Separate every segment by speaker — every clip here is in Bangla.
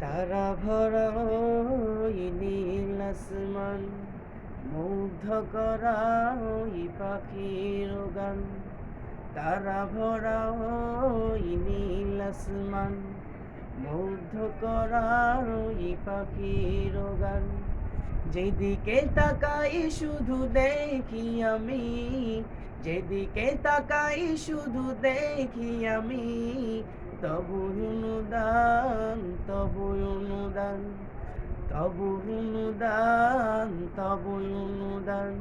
Speaker 1: তারা ভরা ওই নীল আসমান, মুগ্ধ করা ওই পাখির গান। তারা ভরা ওই নীল আসমান, মুগ্ধ করা ওই পাখির গান। যেদিকে তাকাই শুধু দেখি আমি যেদিকে তাকাই শুধু দেখি আমি, তবু অনুদান তবু অনুদান তবু অনুদান তবু অনুদান।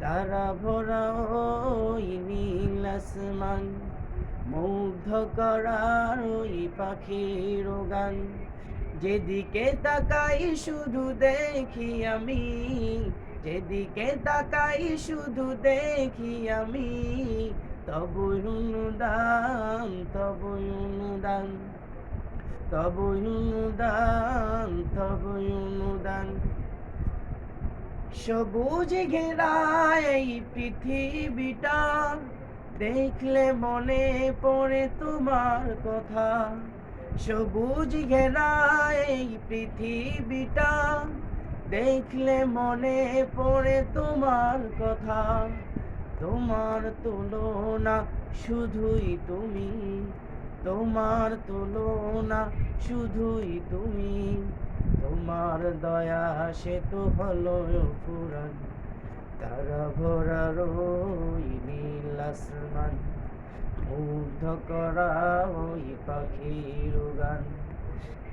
Speaker 1: তারা ভরা ওই নীল আসমান, মুগ্ধ করার ওই পাখির গান। যেদিকে তাকাই শুধু দেখি আমি যেদিকে তাকাই শুধু দেখি আমি, তবু অনুদান তবু অনুদান তবু অনুদান তবু অনুদান সবুজ ঘেরা এই পৃথিবীটা দেখলে মনে পড়ে তোমার কথা। সবুজ ঘেরা এই পৃথিবীটা দেখলে মনে পড়ে তোমার কথা। তোমার তুলনা শুধুই তুমি। তোমার তুলনা শুধুই তুমি। তোমার দয়া সে তো হলো পুরাণ। তারা ভরা রই নীল আসমান, মুগ্ধ করা ওই পাখির গান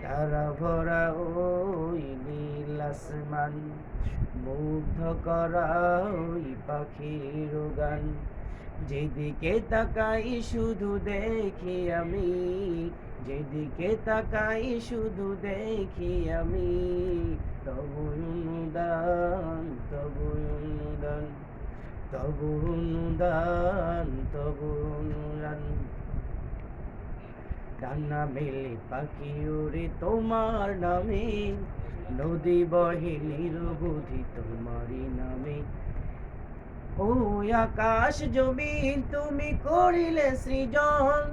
Speaker 1: তারা ভরা ওই নীল আসমান, মুগ্ধ করা ওই পাখির গান। যেদিকে তাকাই শুধু দেখি আমি, যেদিকে তাকাই শুধু দেখি আমি, তবু অনুদান তবু অনুদান তবু অনুদান তবু অনুদান ডানা মেলে পাখি ওরে তোমার নামে। নদী বহে নিরবধি তোমারই নামে। ও আকাশ জমিন, তুমি করিলে সৃজন।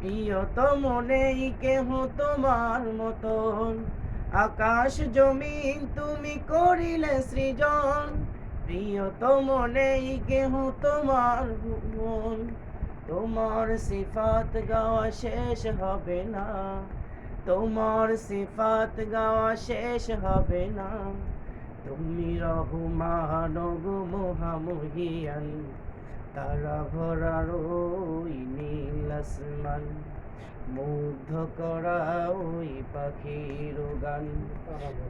Speaker 1: প্রিয়তম নেই কেহ তোমার মতন। আকাশ জমিন, তুমি করিলে সৃজন। প্রিয়তম নেই কেহ তোমার মন। তোমার সিফাত গাওয়া শেষ হবে না। তোমার সিফাত গাওয়া শেষ হবে না। তুমি রহমান গো মহামহিয়ান, তারা ভরা ওই নীল আসমান, মুগ্ধ করা ওই পাখির গান,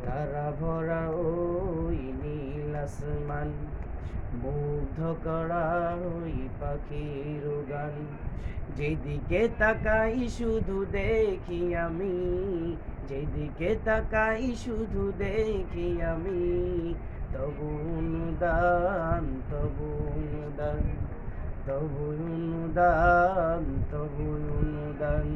Speaker 1: তারা ভরা ওই নীল আসমান। মুগ্ধ করা ওই পাখির গান। যেদিকে তাকাই শুধু দেখি আমি, যেদিকে তাকাই শুধু দেখি আমি, তবু অনুদান তবু অনুদান তবু অনুদান তবু অনুদান।